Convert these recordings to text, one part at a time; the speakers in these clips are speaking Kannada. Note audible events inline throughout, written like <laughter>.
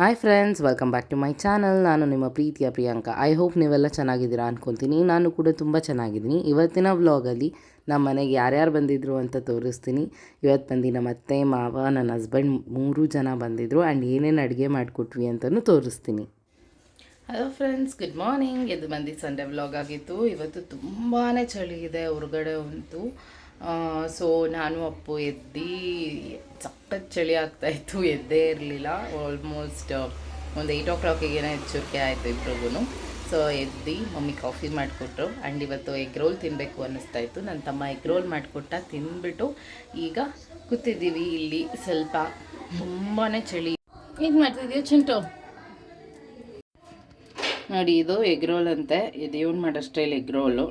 Hi friends welcome back to my channel ನಾನು ನಿಮ್ಮ ಪ್ರೀತಿಯ ಪ್ರಿಯಾಂಕಾ. ಐ ಹೋಪ್ ನೀವೆಲ್ಲ ಚೆನ್ನಾಗಿದ್ದೀರಾ ಅನ್ಕೊತೀನಿ. ನಾನು ಕೂಡ ತುಂಬ ಚೆನ್ನಾಗಿದ್ದೀನಿ. ಇವತ್ತಿನ ವ್ಲಾಗಲ್ಲಿ ನಮ್ಮ ಮನೆಗೆ ಯಾರ್ಯಾರು ಬಂದಿದ್ರು ಅಂತ ತೋರಿಸ್ತೀನಿ. ಇವತ್ತು ಬಂದು ನಮ್ಮ ಅತ್ತೆ ಮಾವ, ನನ್ನ ಹಸ್ಬೆಂಡ್ ಮೂರು ಜನ ಬಂದಿದ್ದರು ಆ್ಯಂಡ್ ಏನೇನು ಅಡುಗೆ ಮಾಡಿಕೊಟ್ವಿ ಅಂತಲೂ ತೋರಿಸ್ತೀನಿ. ಹಲೋ ಫ್ರೆಂಡ್ಸ್ ಗುಡ್ ಮಾರ್ನಿಂಗ್ ಇದು ಬಂದು ಸಂಡೇ ವ್ಲಾಗ್ ಆಗಿತ್ತು. ಇವತ್ತು ತುಂಬಾ ಚಳಿ ಇದೆ, ಹೊರಗಡೆ ಅಂತೂ ಸೊ ನಾನು ಅಪ್ಪು ಎದ್ದು ಸಖತ್ ಚಳಿ ಆಗ್ತಾಯಿತ್ತು ಎದ್ದೇ ಇರಲಿಲ್ಲ. ಆಲ್ಮೋಸ್ಟ್ ಒಂದು ಏಯ್ಟ್ ಓ ಏನೋ ಎಚ್ಚರಿಕೆ ಆಯಿತು ಇಬ್ರಿಗೂ ಸೊ ಎದ್ದು ಮಮ್ಮಿ ಕಾಫಿ ಮಾಡಿಕೊಟ್ರು. ಆ್ಯಂಡ್ ಇವತ್ತು ಎಗ್ ರೋಲ್ ತಿನ್ನಬೇಕು ಅನ್ನಿಸ್ತಾ ಇತ್ತು. ನನ್ನ ತಮ್ಮ ಎಗ್ ರೋಲ್ ಮಾಡಿಕೊಟ್ಟ ತಿಂದ್ಬಿಟ್ಟು ಈಗ ಕೂತಿದ್ದೀವಿ. ಇಲ್ಲಿ ಸ್ವಲ್ಪ ತುಂಬಾ ಚಳಿ. ಏನು ಮಾಡ್ತಿದ್ದೀವಿ ಚಿಂಟು? ನೋಡಿ ಇದು ಎಗ್ ರೋಲ್ ಅಂತೆ. ಇದು ಏನು ಮಾಡೋ ಸ್ಟೈಲ್ ಎಗ್ ರೋಲು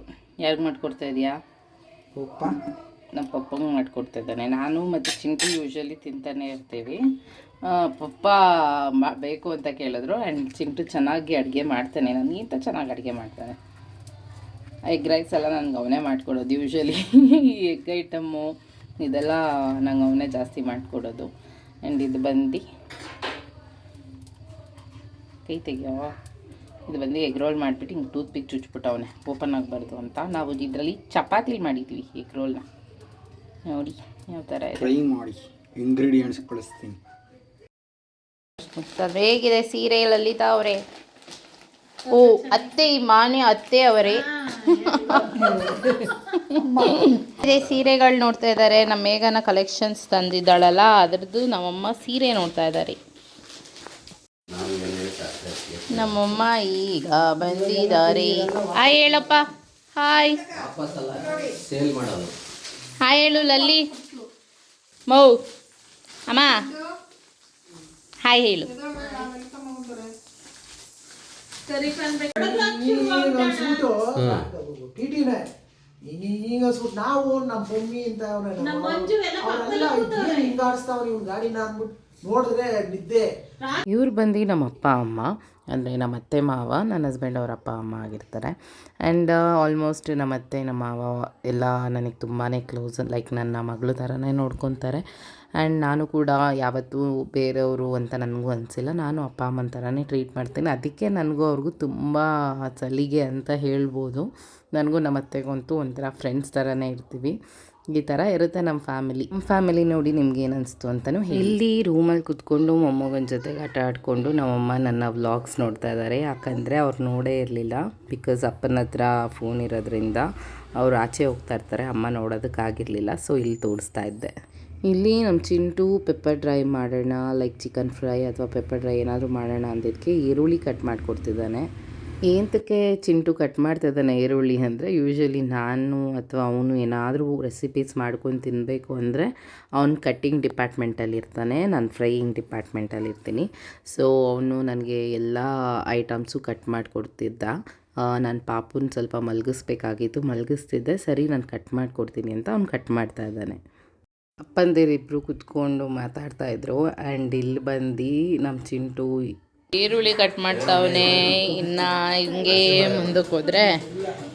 ಯಾರಿಗೆ ಮಾಡಿಕೊಡ್ತಾ ಇದೆಯಾ? ಉಪ್ಪ ನಮ್ಮ ಪಪ್ಪಂಗೆ ಮಾಡಿಕೊಡ್ತಿದ್ದಾನೆ. ನಾನು ಮತ್ತು ಚಿಂಟು ಯೂಶ್ವಲಿ ತಿಂತಾನೆ ಇರ್ತೀವಿ. ಪಪ್ಪ ಬೇಕು ಅಂತ ಕೇಳಿದ್ರು ಆ್ಯಂಡ್ ಚಿಂಟು ಚೆನ್ನಾಗಿ ಅಡುಗೆ ಮಾಡ್ತಾನೆ. ನಾನು ಇಂಥ ಚೆನ್ನಾಗಿ ಅಡುಗೆ ಮಾಡ್ತಾನೆ. ಎಗ್ ರೈಸ್ ಎಲ್ಲ ನನಗೆ ಅವನೇ ಮಾಡಿಕೊಡೋದು ಯೂಶ್ವಲಿ <laughs> ಎಗ್ ಐಟಮ್ಮು, ಇದೆಲ್ಲ ನಂಗೆ ಅವನೇ ಜಾಸ್ತಿ ಮಾಡಿಕೊಡೋದು. ಆ್ಯಂಡ್ ಇದು ಬಂದು ಕೈ ತೆಗಿಯೋ ಇದು ಬಂದು ಎಗ್ ರೋಲ್ ಮಾಡಿಬಿಟ್ಟು ಹಿಂಗೆ ಟೂತ್ ಪಿಕ್ ಚುಚ್ಬಿಟ್ಟವನೆ ಓಪನ್ ಆಗಬಾರ್ದು ಅಂತ. ನಾವು ಇದರಲ್ಲಿ ಚಪಾತಿಲಿ ಮಾಡಿದ್ವಿ ಎಗ್ ರೋಲ್ನ. ನೋಡಿ ಯಾವ ಥರ ಟ್ರೈ ಮಾಡಿ. ಇಂಗ್ರೀಡಿಯೆಂಟ್ಸ್ ಕಳಿಸ್ತೀನಿ. ಹೇಗಿದೆ ಸೀರೆ ಲಲಿತಾ ಅವರೇ ಓ ಅತ್ತೆ ಈ ಮಾನ್ಯ ಅತ್ತೆ ಅವರೇ. ಅದೇ ಸೀರೆಗಳು ನೋಡ್ತಾ ಇದ್ದಾರೆ ನಮ್ಮ ಮೇಘನ ಕಲೆಕ್ಷನ್ಸ್ ತಂದಿದ್ದಾಳಲ್ಲ ಅದರದ್ದು ನಮ್ಮಮ್ಮ ಸೀರೆ ನೋಡ್ತಾ ಇದ್ದಾರೆ ನಮ್ಮಮ್ಮ ಈಗ ಬಂದಿದ್ದಾರೆ. ಹಾಯ್ ಹೇಳಪ್ಪ. ಹಾಯ್. ಹಾಯ್ ಹೇಳು ಲಲ್ಲಿ. ಮೌ. ಅಮ್ಮ. ಹಾಯ್ ಹೇಳು. ಈಗ ಅನ್ಸ್ಬಿಟ್ಟು ನಾವು ನಮ್ಮ ಮಮ್ಮಿ ಅಂತ ಅವರೆಲ್ಲ ಹಿಂಗಾಡಿಸ್ತಾವ್ರಿ ಇವ್ನ ಗಾಡಿನ ಅಂದ್ಬಿಟ್ಟು ನೋಡಿದ್ರೆ ನಿದ್ದೆ. ಇವ್ರು ಬಂದು ನಮ್ಮ ಅಪ್ಪ, ಅಮ್ಮ, ಅಂದರೆ ನಮ್ಮ ಅತ್ತೆ, ಮಾವ, ನನ್ನ ಹಸ್ಬೆಂಡ್ ಅವ್ರ ಅಪ್ಪ, ಅಮ್ಮ ಆಗಿರ್ತಾರೆ. ಆ್ಯಂಡ್ ಆಲ್ಮೋಸ್ಟ್ ನಮ್ಮ ಅತ್ತೆ, ನಮ್ಮ ಮಾವ ಎಲ್ಲ ನನಗೆ ತುಂಬಾ ಕ್ಲೋಸ್ ಲೈಕ್ ನನ್ನ ಮಗಳು ಥರನೇ ನೋಡ್ಕೊತಾರೆ. ಆ್ಯಂಡ್ ನಾನು ಕೂಡ ಯಾವತ್ತೂ ಬೇರೆಯವರು ಅಂತ ನನಗೂ ಅನಿಸಿಲ್ಲ. ನಾನು ಅಪ್ಪ, ಅಮ್ಮನ ಥರನೇ ಟ್ರೀಟ್ ಮಾಡ್ತೀನಿ. ಅದಕ್ಕೆ ನನಗೂ ಅವ್ರಿಗೂ ತುಂಬ ಸಲಿಗೆ ಅಂತ ಹೇಳ್ಬೋದು. ನನಗೂ ನಮ್ಮ ಅತ್ತೆಗಂತೂ ಒಂಥರ ಫ್ರೆಂಡ್ಸ್ ಥರನೇ ಇರ್ತೀವಿ. ಈ ಥರ ಇರುತ್ತೆ ನಮ್ಮ ಫ್ಯಾಮಿಲಿ. ನಮ್ಮ ಫ್ಯಾಮಿಲಿ ನೋಡಿ ನಿಮ್ಗೆ ಏನು ಅನಿಸ್ತು ಅಂತಲೂ ಇಲ್ಲಿ ರೂಮಲ್ಲಿ ಕುತ್ಕೊಂಡು ಮೊಮ್ಮಗನ ಜೊತೆಗೆ ಆಟ ಆಡಿಕೊಂಡು ನಮ್ಮಮ್ಮ ನನ್ನ ವ್ಲಾಗ್ಸ್ ನೋಡ್ತಾ ಇದ್ದಾರೆ ಯಾಕಂದರೆ ಅವ್ರು ನೋಡೇ ಇರಲಿಲ್ಲ. ಬಿಕಾಸ್ ಅಪ್ಪನ ಹತ್ರ ಫೋನ್ ಇರೋದ್ರಿಂದ ಅವ್ರು ಆಚೆ ಹೋಗ್ತಾ ಇರ್ತಾರೆ. ಅಮ್ಮ ನೋಡೋದಕ್ಕಾಗಿರಲಿಲ್ಲ ಸೊ ಇಲ್ಲಿ ತೋರಿಸ್ತಾ ಇದ್ದೆ. ಇಲ್ಲಿ ನಮ್ಮ ಚಿಂಟು ಪೆಪ್ಪರ್ ಡ್ರೈ ಮಾಡೋಣ ಲೈಕ್ ಚಿಕನ್ ಫ್ರೈ ಅಥವಾ ಪೆಪ್ಪರ್ ಡ್ರೈ ಏನಾದರೂ ಮಾಡೋಣ ಅಂದಿದ್ದಕ್ಕೆ ಈರುಳ್ಳಿ ಕಟ್ ಮಾಡಿಕೊಡ್ತಿದ್ದಾನೆ. ಏಂತಕ್ಕೆ ಚಿಂಟು ಕಟ್ ಮಾಡ್ತಿದ್ದಾನೆ ಈರುಳ್ಳಿ ಅಂದರೆ ಯೂಶ್ವಲಿ ನಾನು ಅಥವಾ ಅವನು ಏನಾದರೂ ರೆಸಿಪೀಸ್ ಮಾಡ್ಕೊಂಡು ತಿನ್ನಬೇಕು ಅಂದರೆ ಅವ್ನು ಕಟ್ಟಿಂಗ್ ಡಿಪಾರ್ಟ್ಮೆಂಟಲ್ಲಿ ಇರ್ತಾನೆ, ನಾನು ಫ್ರೈಯಿಂಗ್ ಡಿಪಾರ್ಟ್ಮೆಂಟಲ್ಲಿ ಇರ್ತೀನಿ. ಸೊ ಅವನು ನನಗೆ ಎಲ್ಲ ಐಟಮ್ಸು ಕಟ್ ಮಾಡಿಕೊಡ್ತಿದ್ದ. ನಾನು ಪಾಪುನ ಸ್ವಲ್ಪ ಮಲಗಿಸ್ಬೇಕಾಗಿತ್ತು. ಮಲಗಿಸ್ತಿದ್ದೆ, ಸರಿ ನಾನು ಕಟ್ ಮಾಡಿಕೊಡ್ತೀನಿ ಅಂತ ಅವ್ನು ಕಟ್ ಮಾಡ್ತಾ ಇದ್ದಾನೆ. ಅಪ್ಪಂದಿರಿಬ್ಬರು ಕುತ್ಕೊಂಡು ಮಾತಾಡ್ತಾ ಇದ್ರು. ಆ್ಯಂಡ್ ಇಲ್ಲಿ ಬಂದು ನಮ್ಮ ಚಿಂಟು ಈರುಳ್ಳಿ ಕಟ್ ಮಾಡ್ತಾವನೆ ಇನ್ನ ಹಿಂಗೆ ಮುಂದಕ್ಕೆ ಹೋದರೆ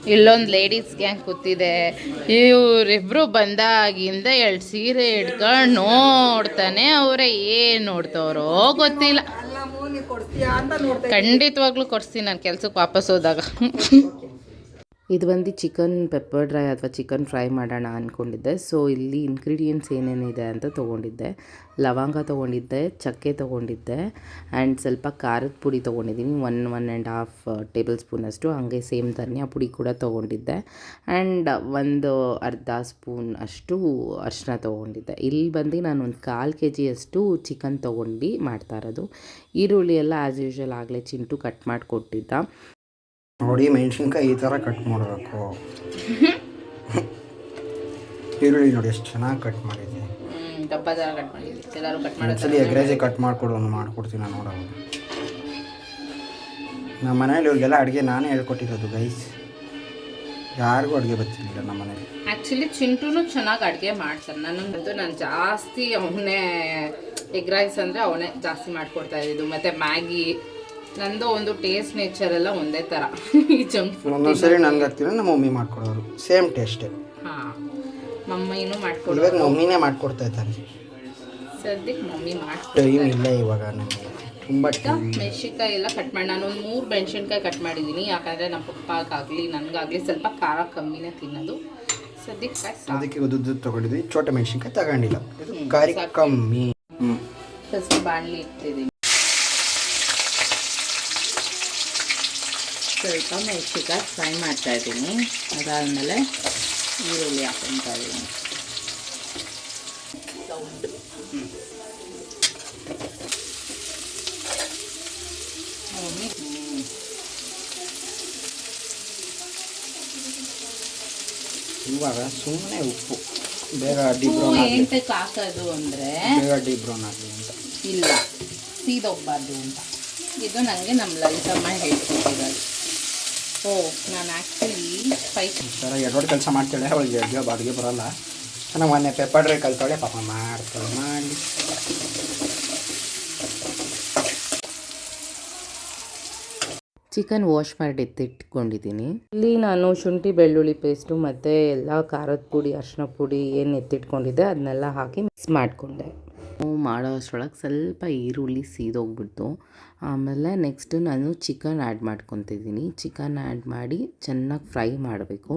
ಇಲ್ಲೊಂದು ಲೇಡೀಸ್ ಗ್ಯಾಂಗ್ ಕೂತಿದೆ. ಇವರಿಬ್ರು ಬಂದಾಗಿಂದ ಎರಡು ಸೀರೆ ಹಿಡ್ಕೊಂಡು ನೋಡ್ತಾನೆ ಅವರೇ ಏನು ನೋಡ್ತಾವ್ರೋ ಗೊತ್ತಿಲ್ಲ. ಖಂಡಿತವಾಗ್ಲೂ ಕೊಡ್ಸ್ತೀನಿ ನಾನು ಕೆಲ್ಸಕ್ಕೆ ವಾಪಸ್ ಹೋದಾಗ. ಇದು ಬಂದು ಚಿಕನ್ ಪೆಪ್ಪರ್ ಡ್ರೈ ಅಥವಾ ಚಿಕನ್ ಫ್ರೈ ಮಾಡೋಣ ಅಂದ್ಕೊಂಡಿದ್ದೆ ಸೊ ಇಲ್ಲಿ ಇನ್ಗ್ರೀಡಿಯೆಂಟ್ಸ್ ಏನೇನಿದೆ ಅಂತ ತೊಗೊಂಡಿದ್ದೆ. ಲವಂಗ ತೊಗೊಂಡಿದ್ದೆ, ಚಕ್ಕೆ ತೊಗೊಂಡಿದ್ದೆ ಆ್ಯಂಡ್ ಸ್ವಲ್ಪ ಖಾರದ ಪುಡಿ ತೊಗೊಂಡಿದ್ದೀನಿ. ಒನ್ ಒನ್ ಆ್ಯಂಡ್ ಹಾಫ್ ಟೇಬಲ್ ಸ್ಪೂನಷ್ಟು ಹಾಗೆ ಸೇಮ್ ಧನಿಯಾ ಪುಡಿ ಕೂಡ ತೊಗೊಂಡಿದ್ದೆ. ಆ್ಯಂಡ್ ಒಂದು ಅರ್ಧ ಸ್ಪೂನ್ ಅಷ್ಟು ಅರಿಶಿನ ತೊಗೊಂಡಿದ್ದೆ. ಇಲ್ಲಿ ಬಂದು ನಾನು ಒಂದು ಕಾಲು ಕೆ ಜಿಯಷ್ಟು ಚಿಕನ್ ತೊಗೊಂಡು ಮಾಡ್ತಾ ಇರೋದು. ಈರುಳ್ಳಿ ಎಲ್ಲ ಆ್ಯಸ್ ಯೂಶ್ವಲ್ ಆಗಲೇ ಚಿಂಟು ಕಟ್ ಮಾಡಿಕೊಟ್ಟಿದ್ದ. ನೋಡಿ ಮೆಣಸಿನ್ಕಾಯಿ ಈ ಥರ ಕಟ್ ಮಾಡಬೇಕು. ಈರುಳ್ಳಿ ನೋಡಿ ಎಷ್ಟು ಚೆನ್ನಾಗಿ ಕಟ್ ಮಾಡಿದ್ದೀನಿ ಸರಿ ಥರ ಕಟ್ ಮಾಡಿದ್ವಿ ಎಲ್ಲರೂ ಕಟ್ ಎಗ್ರೇಜಿ ಕಟ್ ಮಾಡಿಕೊಡು ಮಾಡ್ಕೊಡ್ತೀನಿ ನಾನು ನೋಡೋದು ನಮ್ಮ ಮನೇಲಿ ಇವ್ರಿಗೆಲ್ಲ ಅಡುಗೆ ನಾನೇ ಹೇಳ್ಕೊಟ್ಟಿರೋದು ಗೈಸ್ ಯಾರಿಗೂ ಅಡುಗೆ ಬರ್ತಿರ್ಲಿಲ್ಲ ನಮ್ಮ ಮನೇಲಿ ಆ್ಯಕ್ಚುಲಿ ಚಿಂಟುನು ಚೆನ್ನಾಗಿ ಅಡುಗೆ ಮಾಡ್ತಾನೆ ನನಗಂತೂ ನಾನು ಜಾಸ್ತಿ ಅವನೇ ಎಗ್ ರೈಸ್ ಅಂದರೆ ಅವನೇ ಜಾಸ್ತಿ ಮಾಡ್ಕೊಡ್ತಾ ಇದ್ದಿದ್ದು. ಮತ್ತು ಮ್ಯಾಗಿ ನಂದು ಒಂದು ಟೇಸ್ಟ್ ನೇಚರ್ ಎಲ್ಲ ಒಂದೇ ತರ. ಈ ಜಂಕ್ ಫುಡ್ ಒಂದೊಂದ್ಸರಿ ನನ್ಗೆ ಹಾಕ್ತೀನಿ ನಮ್ಮ ಮಮ್ಮಿ ಮಾಡ್ಕೊಡೋರು. ಸೇಮ್ ಟೇಸ್ಟ್ ಹಾಂ ಮಮ್ಮಿನೂ ಮಾಡ್ಕೊಡು ಇವಾಗ ಮಮ್ಮಿನೇ ಮಾಡ್ಕೊಡ್ತಾ ಇದ್ದಾರೆ. ಸದ್ಯಕ್ಕೆ ಮಮ್ಮಿ ಮಾಡಿ ಟೈಮ್ ಇಲ್ಲ ಇವಾಗ ನನಗೆ ತುಂಬ ಮೆಣಸಿನ್ಕಾಯಿ ಎಲ್ಲ ಕಟ್ ಮಾಡಿ ನಾನು ಒಂದು ಮೂರು ಮೆಣಸಿನ್ಕಾಯಿ ಕಟ್ ಮಾಡಿದ್ದೀನಿ ಯಾಕಂದರೆ ನಮ್ಮ ಪಪ್ಪಾಗಾಗಲಿ ನನಗಾಗಲಿ ಸ್ವಲ್ಪ ಖಾರ ಕಮ್ಮಿನೇ ತಿನ್ನೋದು. ಸದ್ಯಕ್ಕೆ ಅದಕ್ಕೆ ಉದ್ದು ತೊಗೊಂಡಿದ್ವಿ ಚೋಟ ಮೆಣಸಿನ್ಕಾಯಿ ತಗೊಂಡಿಲ್ಲ. ಇದು ಹ್ಮ್, ಕಮ್ಮಿ. ಫಸ್ಟ್ ಬಾಣಲಿ ಇಟ್ಟಿದ್ದೀನಿ ಸ್ವಲ್ಪ ಮೆಣಸಿನ್ಕಾಯಿ ಫ್ರೈ ಮಾಡ್ತಾ ಇದ್ದೀನಿ. ಅದಾದಮೇಲೆ ಈರುಳ್ಳಿ ಹಾಕೊತಾ ಇದ್ದೀನಿ. ಇವಾಗ ಸುಮ್ಮನೆ ಉಪ್ಪು. ಬೇಗ ಡಿಬ್ರೌನ್ ಆಗಲಿ. ಎಂಟಕ್ಕೆ ಹಾಕೋದು ಅಂದರೆ ಬೇಗ ಡಿಬ್ರೌನ್ ಆಗಲಿ ಅಂತ. ಇಲ್ಲ ಸೀದೋಗ್ಬಾರ್ದು ಅಂತ. ಇದು ನನಗೆ ನಮ್ಮ ಲಲಿತಮ್ಮ ಹೇಳ್ಕೊಟ್ಟಿರೋದು. ಓ ನಾನು ಆ್ಯಕ್ಚುಲಿ ಸ್ಪೈಸ್ ಈ ಥರ ಎರಡು ಕೆಲಸ ಮಾಡ್ತಾಳೆ ಅವಳಿಗೆ ಅಡುಗೆ ಬಾಡಿಗೆ ಬರಲ್ಲ. ನಾನು ಮೊನ್ನೆ ಪೇಪರ್ ಡ್ರೈ ಕಲ್ತಾಳೆ ಪಾಪ ಮಾಡ್ತಾಳೆ ಮಾಡಿ. ಚಿಕನ್ ವಾಶ್ ಮಾಡಿ ಎತ್ತಿಟ್ಕೊಂಡಿದ್ದೀನಿ. ಇಲ್ಲಿ ನಾನು ಶುಂಠಿ ಬೆಳ್ಳುಳ್ಳಿ ಪೇಸ್ಟು ಮತ್ತು ಎಲ್ಲ ಖಾರದ ಪುಡಿ ಅರಿಶಿನ ಪುಡಿ ಏನು ಎತ್ತಿಟ್ಕೊಂಡಿದ್ದೆ ಅದನ್ನೆಲ್ಲ ಹಾಕಿ ಮಿಕ್ಸ್ ಮಾಡಿಕೊಂಡೆ. ಮಾಡೋ ಅಷ್ಟರೊಳಗೆ ಸ್ವಲ್ಪ ಈರುಳ್ಳಿ ಸೀದೋಗ್ಬಿಡ್ತು. ಆಮೇಲೆ ನೆಕ್ಸ್ಟ್ ನಾನು ಚಿಕನ್ ಆ್ಯಡ್ ಮಾಡ್ಕೊತಿದ್ದೀನಿ. ಚಿಕನ್ ಆ್ಯಡ್ ಮಾಡಿ ಚೆನ್ನಾಗಿ ಫ್ರೈ ಮಾಡಬೇಕು.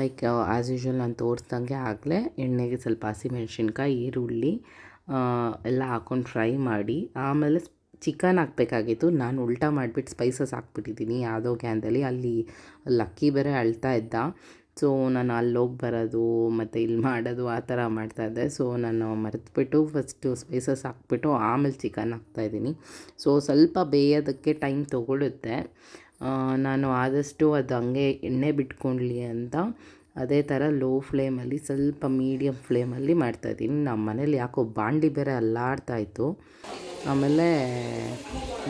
ಲೈಕ್ ಆ್ಯಸ್ ಯೂಶ್ವಲ್ ನಾನು ತೋರಿಸ್ದಂಗೆ ಆಗಲೇ ಎಣ್ಣೆಗೆ ಸ್ವಲ್ಪ ಹಸಿಮೆಣ್ಸಿನ್ಕಾಯಿ, ಈರುಳ್ಳಿ ಎಲ್ಲ ಹಾಕ್ಕೊಂಡು ಫ್ರೈ ಮಾಡಿ. ಆಮೇಲೆ ಚಿಕನ್ ಹಾಕಬೇಕಾಗಿತ್ತು. ನಾನು ಉಲ್ಟಾ ಮಾಡಿಬಿಟ್ಟು ಸ್ಪೈಸಸ್ ಹಾಕ್ಬಿಟ್ಟಿದ್ದೀನಿ. ಯಾವುದೋ ಕ್ಯಾನ್ದಲ್ಲಿ ಅಲ್ಲಿ ಲಕ್ಕಿ ಬೇರೆ ಅಳ್ತಾ ಇದ್ದ. ಸೊ ನಾನು ಅಲ್ಲಿ ಹೋಗಿ ಬರೋದು ಮತ್ತು ಇಲ್ಲಿ ಮಾಡೋದು ಆ ಥರ ಮಾಡ್ತಾಯಿದ್ದೆ ಸೊ ನಾನು ಮರೆತುಬಿಟ್ಟು ಫಸ್ಟು ಸ್ಪೈಸಸ್ ಹಾಕ್ಬಿಟ್ಟು ಆಮೇಲೆ ಚಿಕನ್ ಹಾಕ್ತಾಯಿದ್ದೀನಿ ಸೊ ಸ್ವಲ್ಪ ಬೇಯೋದಕ್ಕೆ ಟೈಮ್ ತೊಗೊಳುತ್ತೆ. ನಾನು ಆದಷ್ಟು ಅದು ಹಂಗೆ ಎಣ್ಣೆ ಬಿಟ್ಕೊಳ್ಳಿ ಅಂತ ಅದೇ ಥರ ಲೋ ಫ್ಲೇಮಲ್ಲಿ ಸ್ವಲ್ಪ ಮೀಡಿಯಮ್ ಫ್ಲೇಮಲ್ಲಿ ಮಾಡ್ತಾಯಿದ್ದೀನಿ ನಮ್ಮ ಮನೇಲಿ ಯಾಕೋ ಬಾಂಡಿ ಬೇರೆ ಅಲ್ಲಾಡ್ತಾಯಿತ್ತು ಆಮೇಲೆ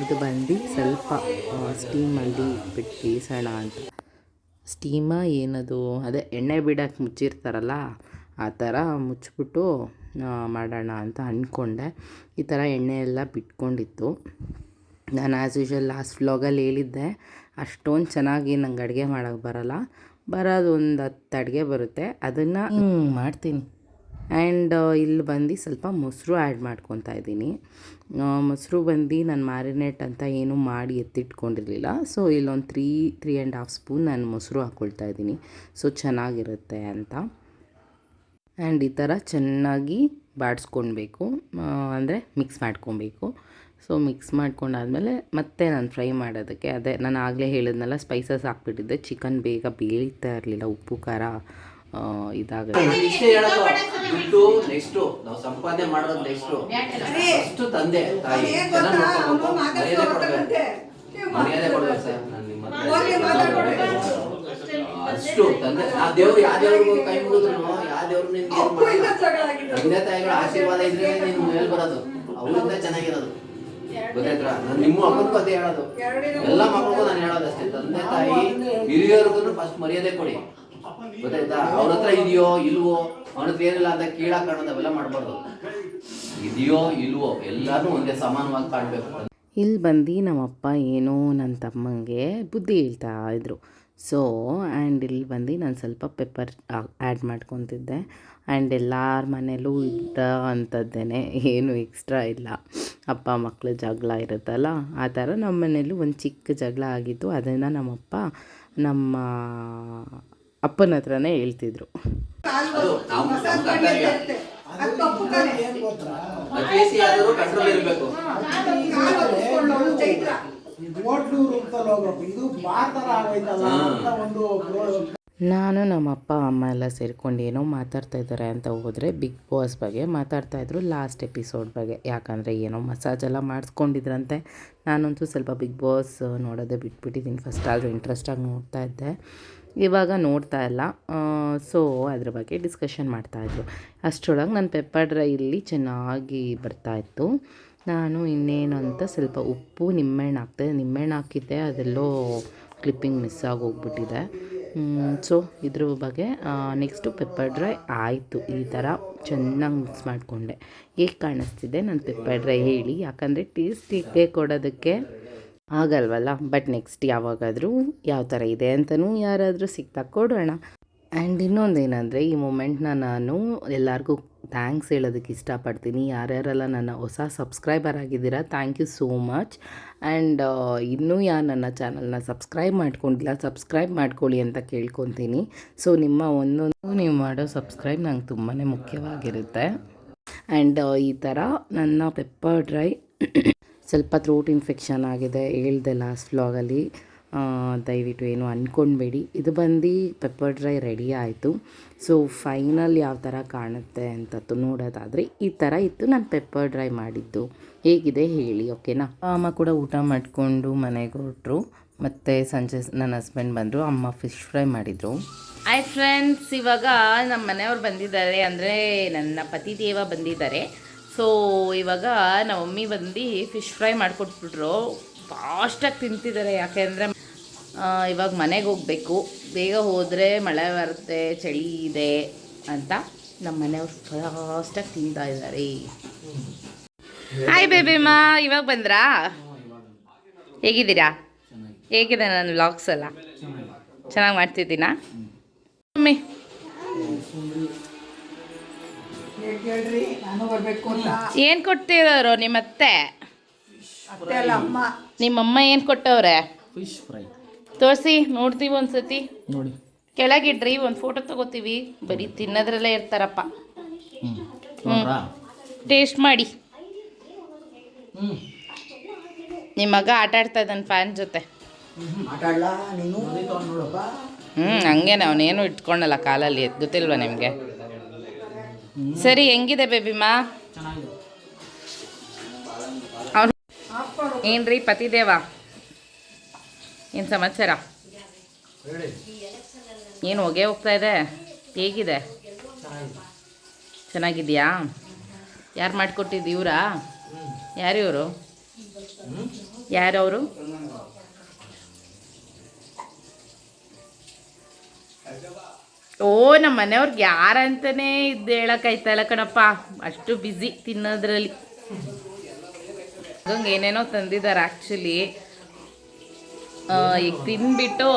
ಇದು ಬಂದು ಸ್ವಲ್ಪ ಸ್ಟೀಮಲ್ಲಿ ಇಟ್ಬಿಟ್ಟು ಬೇಯಿಸೋಣ ಅಂತ. ಸ್ಟೀಮ ಏನದು? ಅದೇ ಎಣ್ಣೆ ಬಿಡಕ್ಕೆ ಮುಚ್ಚಿರ್ತಾರಲ್ಲ, ಆ ಥರ ಮುಚ್ಚಿಬಿಟ್ಟು ಮಾಡೋಣ ಅಂತ ಅಂದ್ಕೊಂಡೆ ಈ ಥರ ಎಣ್ಣೆ ಎಲ್ಲ ಬಿಟ್ಕೊಂಡಿತ್ತು. ನಾನು ಆ್ಯಸ್ ಯೂಶ್ವಲ್ ಲಾಸ್ಟ್ ವ್ಲಾಗಲ್ಲಿ ಹೇಳಿದ್ದೆ, ಅಷ್ಟೊಂದು ಚೆನ್ನಾಗಿ ನಂಗೆ ಅಡುಗೆ ಮಾಡೋಕ್ಕೆ ಬರೋಲ್ಲ. ಬರೋದು ಒಂದು ಹತ್ತು ಅಡುಗೆ ಬರುತ್ತೆ. ಅದನ್ನು ಮಾಡ್ತೀನಿ. ಆ್ಯಂಡ್ ಇಲ್ಲಿ ಬಂದು ಸ್ವಲ್ಪ ಮೊಸರು ಆ್ಯಡ್ ಮಾಡ್ಕೊತಾ ಇದ್ದೀನಿ. ಮೊಸರು ಬಂದು ನಾನು ಮ್ಯಾರಿನೇಟ್ ಅಂತ ಏನೂ ಮಾಡಿ ಎತ್ತಿಟ್ಕೊಂಡಿರಲಿಲ್ಲ. ಸೊ, ಇಲ್ಲೊಂದು three three and half spoon ನಾನು ಮೊಸರು ಹಾಕ್ಕೊಳ್ತಾ ಇದ್ದೀನಿ. ಸೊ, ಚೆನ್ನಾಗಿರುತ್ತೆ ಅಂತ. ಆ್ಯಂಡ್ ಈ ಥರ ಚೆನ್ನಾಗಿ ಬಾಡಿಸ್ಕೊಳ್ಬೇಕು. ಅಂದರೆ ಮಿಕ್ಸ್ ಮಾಡ್ಕೊಬೇಕು ಸೊ, ಮಿಕ್ಸ್ ಮಾಡ್ಕೊಂಡಾದ್ಮೇಲೆ ಮತ್ತೆ ನಾನು ಫ್ರೈ ಮಾಡೋದಕ್ಕೆ ಅದೇ, ನಾನು ಆಗಲೇ ಹೇಳಿದ್ನಲ್ಲ, ಸ್ಪೈಸಸ್ ಹಾಕ್ಬಿಟ್ಟಿದ್ದೆ. ಚಿಕನ್ ಬೇಗ ಬೀಳ್ತಾ ಇರಲಿಲ್ಲ, ಉಪ್ಪು, ಖಾರ ಇದಾಗುತ್ತೆ. ಇಷ್ಟೇ ಹೇಳೋದು ದುಡ್ಡು ನೆಕ್ಸ್ಟ್ ನಾವು ಸಂಪಾದನೆ ಮಾಡೋದು ನೆಕ್ಸ್ಟ್ ಅಷ್ಟು ತಂದೆ ತಾಯಿ ಚೆನ್ನಾಗಿ ನೋಡ್ಕೋಬೇಕು ಮರ್ಯಾದೆ ಕೊಡ್ಬೇಕು. ಮರ್ಯಾದೆ ಕೊಡ್ಬೇಕು ಸರ್ ನಾನು ನಿಮ್ಮ ಅಷ್ಟು ತಂದೆ ಆ ದೇವ್ರು ಯಾವ ದೇವ್ರಿಗೂ ಕೈ ಮುಗಿದ್ರು ಯಾವ ದೇವ್ರು ನಿನ್ಗೆ ಏನ್ ಮಾಡಿಲ್ಲ. ತಂದೆ ತಾಯಿಗಳ ಆಶೀರ್ವಾದ ಇದ್ರೆ ನಿನ್ ಮೇಲ್ ಬರೋದು. ಅವರಿಂದ ಚೆನ್ನಾಗಿರೋದು. ಗೊತ್ತಾಯ್ತಾ? ನಾನು ನಿಮ್ಮ ಮಕ್ಕಳಿಗೂ ಅದೇ ಹೇಳೋದು. ಎಲ್ಲ ಮಕ್ಕಳಿಗೂ ನಾನು ಹೇಳೋದು ಅಷ್ಟೇ ತಂದೆ ತಾಯಿ ಹಿರಿಯರಿಗೂ ಫಸ್ಟ್ ಮರ್ಯಾದೆ ಕೊಡಿ. ಗೊತ್ತಾಯ್ತಾ? ಅವ್ರ ಹತ್ರ ಇದೆಯೋ ಇಲ್ವೋ ಅವನ ಹತ್ರ ಏನಿಲ್ಲ ಅಂತ ಕೀಳಾ ಕಾಣೋದು ಅವೆಲ್ಲ ಮಾಡಬಾರ್ದು. ಇದೆಯೋ ಇಲ್ವೋ ಎಲ್ಲಾನು ಒಂದೇ ಸಮಾನವಾಗಿ ಕಾಣ್ಬೇಕು. ಇಲ್ಲಿ ಬಂದು ನಮ್ಮಪ್ಪ ಏನೋ ನನ್ನ ತಮ್ಮಂಗೆ ಬುದ್ಧಿ ಹೇಳ್ತಾ ಇದ್ರು. ಸೊ ಆ್ಯಂಡ್ ಇಲ್ಲಿ ಬಂದು ನಾನು ಸ್ವಲ್ಪ ಪೆಪ್ಪರ್ ಆ್ಯಡ್ ಮಾಡ್ಕೊತಿದ್ದೆ. ಆ್ಯಂಡ್ ಎಲ್ಲರ ಮನೇಲೂ ಇದ್ದ ಅಂಥದ್ದೇನೆ ಏನು ಎಕ್ಸ್ಟ್ರಾ ಇಲ್ಲ. ಅಪ್ಪ ಮಕ್ಕಳ ಜಗಳ ಇರುತ್ತಲ್ಲ, ಆ ಥರ ನಮ್ಮ ಮನೇಲೂ ಒಂದು ಚಿಕ್ಕ ಜಗಳ ಆಗಿತ್ತು. ಅದನ್ನು ನಮ್ಮಪ್ಪ ನಮ್ಮ ಅಪ್ಪನ ಹತ್ರನೇ ಹೇಳ್ತಿದ್ರು ಇದು ಆಗೈತಲ್ಲ ಅಂತ ಒಂದು ನಾನು ನಮ್ಮ ಅಪ್ಪ ಅಮ್ಮ ಎಲ್ಲ ಸೇರಿಕೊಂಡು ಏನೋ ಮಾತಾಡ್ತಾ ಇದ್ದಾರೆ ಅಂತ ಹೋದರೆ ಬಿಗ್ ಬಾಸ್ ಬಗ್ಗೆ ಮಾತಾಡ್ತಾ ಇದ್ರು ಲಾಸ್ಟ್ ಎಪಿಸೋಡ್ ಬಗ್ಗೆ. ಯಾಕಂದರೆ ಏನೋ ಮಸಾಜ್ ಎಲ್ಲ ಮಾಡಿಸ್ಕೊಂಡಿದ್ರಂತೆ. ನಾನಂತೂ ಸ್ವಲ್ಪ ಬಿಗ್ ಬಾಸ್ ನೋಡೋದೇ ಬಿಟ್ಬಿಟ್ಟಿದ್ದೀನಿ. ಫಸ್ಟ್ ಆದರೂ ಇಂಟ್ರೆಸ್ಟಾಗಿ ನೋಡ್ತಾ ಇದ್ದೆ. ಇವಾಗ ನೋಡ್ತಾ ಇಲ್ಲ. ಸೊ ಅದ್ರ ಬಗ್ಗೆ ಡಿಸ್ಕಷನ್ ಮಾಡ್ತಾಯಿದ್ರು ಅಷ್ಟರೊಳಗೆ ನನ್ನ ಪೆಪ್ಪರ್ ಡ್ರೈ ಇಲ್ಲಿ ಚೆನ್ನಾಗಿ ಬರ್ತಾಯಿತ್ತು ನಾನು ಇನ್ನೇನು ಅಂತ ಸ್ವಲ್ಪ ಉಪ್ಪು, ನಿಂಬೆಹಣ್ಣು ಹಾಕ್ತೆ, ನಿಂಬೆಹಣ್ಣು ಹಾಕಿದ್ದೆ. ಅದೆಲ್ಲೋ ಕ್ಲಿಪ್ಪಿಂಗ್ ಮಿಸ್ ಆಗೋಗ್ಬಿಟ್ಟಿದೆ ಸೊ ಇದ್ರ ಬಗ್ಗೆ ನೆಕ್ಸ್ಟು ಪೆಪ್ಪರ್ ಡ್ರೈ ಆಯಿತು. ಈ ಥರ ಚೆನ್ನಾಗಿ ಮಿಕ್ಸ್ ಮಾಡಿಕೊಂಡೆ. ಹೇಗೆ ಕಾಣಿಸ್ತಿದೆ? ನಾನು ಪೆಪ್ಪರ್ ಡ್ರೈ ಹೇಳಿ. ಯಾಕಂದರೆ ಟೇಸ್ಟಿಗೆ ಕೊಡೋದಕ್ಕೆ ಆಗಲ್ವಲ್ಲ? ಬಟ್ ನೆಕ್ಸ್ಟ್ ಯಾವಾಗಾದರೂ ಯಾವ ಥರ ಇದೆ ಅಂತಲೂ ಯಾರಾದರೂ ಸಿಗ್ತಾ ಕೊಡೋಣ. ಆ್ಯಂಡ್ ಇನ್ನೊಂದೇನೆಂದರೆ, ಈ ಮೂಮೆಂಟ್ನ ನಾನು ಎಲ್ಲರಿಗೂ ಥ್ಯಾಂಕ್ಸ್ ಹೇಳೋದಕ್ಕೆ ಇಷ್ಟಪಡ್ತೀನಿ. ಯಾರ್ಯಾರೆಲ್ಲ ನನ್ನ ಹೊಸ ಸಬ್ಸ್ಕ್ರೈಬರ್ ಆಗಿದ್ದೀರಾ, thank you so much. And ಇನ್ನೂ ಯಾರು ನನ್ನ ಚಾನಲ್ನ ಸಬ್ಸ್ಕ್ರೈಬ್ ಮಾಡ್ಕೊಂಡಿಲ್ಲ, ಸಬ್ಸ್ಕ್ರೈಬ್ ಮಾಡ್ಕೊಳ್ಳಿ ಅಂತ ಕೇಳ್ಕೊತೀನಿ. ಸೊ, ನಿಮ್ಮ ಒಂದೊಂದು ನೀವು ಮಾಡೋ ಸಬ್ಸ್ಕ್ರೈಬ್ ನಂಗೆ ತುಂಬಾ ಮುಖ್ಯವಾಗಿರುತ್ತೆ. ಆ್ಯಂಡ್ ಈ ಥರ ನನ್ನ ಪೆಪ್ಪರ್ ಡ್ರೈ ಸ್ವಲ್ಪ ಥ್ರೋಟ್ ಇನ್ಫೆಕ್ಷನ್ ಆಗಿದೆ, ಹೇಳ್ದೆ ಲಾಸ್ಟ್ ವ್ಲಾಗಲ್ಲಿ. ದಯವಿಟ್ಟು ಏನು ಅಂದ್ಕೊಳ್ಬೇಡಿ ಇದು ಬಂದು ಪೆಪ್ಪರ್ ಡ್ರೈ ರೆಡಿ ಆಯಿತು. ಸೊ ಫೈನಲ್ ಯಾವ ಥರ ಕಾಣುತ್ತೆ ಅಂತ ನೋಡೋದಾದರೆ ಈ ಥರ ಇತ್ತು ನಾನು ಪೆಪ್ಪರ್ ಡ್ರೈ ಮಾಡಿದ್ದು. ಹೇಗಿದೆ ಹೇಳಿ ಓಕೆನಾ ಅಮ್ಮ ಕೂಡ ಊಟ ಮಾಡಿಕೊಂಡು ಮನೆಗೆ ಹೊರಟರು. ಮತ್ತು ಸಂಜೆ ನನ್ನ ಹಸ್ಬೆಂಡ್ ಬಂದರು, ಅಮ್ಮ ಫಿಶ್ ಫ್ರೈ ಮಾಡಿದರು. ಹಾಯ್ ಫ್ರೆಂಡ್ಸ್ ಇವಾಗ ನಮ್ಮ ಮನೆಯವ್ರು ಬಂದಿದ್ದಾರೆ ಅಂದರೆ ನನ್ನ ಪತಿ ದೇವ ಬಂದಿದ್ದಾರೆ. ಸೊ ಇವಾಗ ನಮ್ಮ ಮಮ್ಮಿ ಬಂದು ಫಿಶ್ ಫ್ರೈ ಮಾಡಿಕೊಟ್ಬಿಟ್ರು. ಫಾಸ್ಟಾಗಿ ತಿಂತಿದ್ದಾರೆ. ಯಾಕೆಂದರೆ ಇವಾಗ ಮನೆಗೆ ಹೋಗಬೇಕು. ಬೇಗ ಹೋದರೆ ಮಳೆ ಬರುತ್ತೆ, ಚಳಿ ಇದೆ ಅಂತ ನಮ್ಮ ಮನೆಯವ್ರು ಫಾಸ್ಟಾಗಿ ತಿಂತಾ ಇದ್ದಾರೆ. ಹಾಯ್ ಬೇಬಿಮಾ ಇವಾಗ ಬಂದ್ರಾ? ಹೇಗಿದ್ದೀರಾ? ಹೇಗಿದೆ ನನ್ನ ವ್ಲಾಗ್ಸ್ ಎಲ್ಲ? ಚೆನ್ನಾಗಿ ಮಾಡ್ತಿದ್ದೀನಾ? ಮಮ್ಮಿ. ಏನು ಕೊಡ್ತಿರೋರು ನಿಮ್ಮತ್ತೆ? ನಿಮ್ಮಮ್ಮ ಏನು ಕೊಟ್ಟವ್ರೆ? Fish fry. ತೋರಿಸಿ ನೋಡ್ತೀವಿ ಒಂದ್ಸತಿ. ನೋಡಿ. ಕೆಳಗಿಡ್ರಿ ಒಂದು ಫೋಟೋ ತಗೋತೀವಿ. ಬರೀ ತಿನ್ನೋದ್ರಲ್ಲೇ ಇರ್ತಾರಪ್ಪ. ಹ್ಞೂ ಟೇಸ್ಟ್ ಮಾಡಿ. ನಿಮ್ಮ ಮಗ ಆಟ ಆಡ್ತಾ ಇದ್ದಾನೆ ಫ್ಯಾನ್ ಜೊತೆ. ಹ್ಞೂ ಹಂಗೇನೆ ಅವನೇನು ಇಟ್ಕೊಂಡಲ್ಲ ಕಾಲಲ್ಲಿ ಗೊತ್ತಿಲ್ವಾ ನಿಮಗೆ? ಸರಿ ಹೆಂಗಿದೆ ಬೇಬಿಮಾ ಏನ್ರಿ ಪತಿದೇವ? ಏನು ಸಮಾಚಾರ? ಏನು ಹೊಗೆ ಹೋಗ್ತಾ ಇದೆ? ಹೇಗಿದೆ? ಚೆನ್ನಾಗಿದೆಯಾ ಯಾರು ಮಾಡಿಕೊಟ್ಟಿದ್ದು ಇವರಾ? ಯಾರು ಇವರು? ಯಾರವರು ಓ ನಮ್ಮ ಮನೆಯವ್ರಿಗೆ ಯಾರಂತನೇ ಇದ್ದು ಹೇಳಕ್ಕಾಯ್ತಲ್ಲ ಕಣಪ್ಪ. ಅಷ್ಟು ಬ್ಯುಸಿ ತಿನ್ನೋದ್ರಲ್ಲಿ. ಹಂಗೆ ಏನೇನೋ ತಂದಿದ್ದಾರೆ ಆ್ಯಕ್ಚುಲಿ ಈಗ ತಿನ್ಬಿಟ್ಟು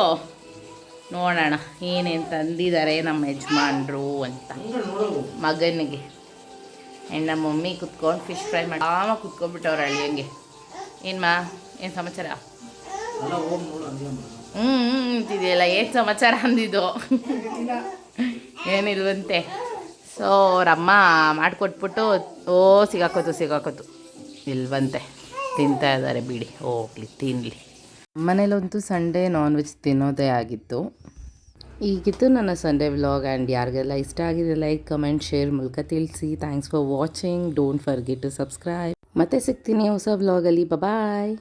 ನೋಡೋಣ, ಏನೇನು ತಂದಿದ್ದಾರೆ ನಮ್ಮ ಯಜಮಾನ್ರು ಅಂತ. ಮಗನಿಗೆ. ಆ್ಯಂಡ್ ನಮ್ಮ ಮಮ್ಮಿ ಕುತ್ಕೊಂಡು ಫಿಶ್ ಫ್ರೈ ಮಾಡಿ ಆಮ ಕುತ್ಕೊಂಡ್ಬಿಟ್ಟವ್ರು ಅಳಿಯಂಗೆ ಏನು ಮಾ ಏನು ಸಮಾಚಾರ? ಹ್ಞೂ ಅಂತಿದೆಯಲ್ಲ, ಏನು ಸಮಾಚಾರ ಅಂದಿದ್ದು? ಏನಿಲ್ವಂತೆ. ಸೊ ಅವ್ರಮ್ಮ ಮಾಡಿಕೊಟ್ಬಿಟ್ಟು, ಓ, ಸಿಗಾಕೋತು ಸಿಗಾಕೋತು. ಇಲ್ವಂತೆ. ತಿಂತಾ ಇದ್ದಾರೆ, ಬಿಡಿ. ಹೋಗ್ಲಿ ತಿನ್ನಲಿ ಮನೇಲಂತೂ ಸಂಡೇ ನಾನ್ ವೆಜ್ ತಿನ್ನೋದೇ ಆಗಿತ್ತು. ಈಗಿತ್ತು ನನ್ನ ಸಂಡೇ ವ್ಲಾಗ್ ಆ್ಯಂಡ್ ಯಾರಿಗೆಲ್ಲ ಇಷ್ಟ ಆಗಿದೆ ಲೈಕ್ ಕಮೆಂಟ್ ಶೇರ್ ಮೂಲಕ ತಿಳಿಸಿ. Thanks for watching don't forget to subscribe ಮತ್ತೆ ಸಿಗ್ತೀನಿ ಹೊಸ ವ್ಲಾಗಲ್ಲಿ ಬಾಯ್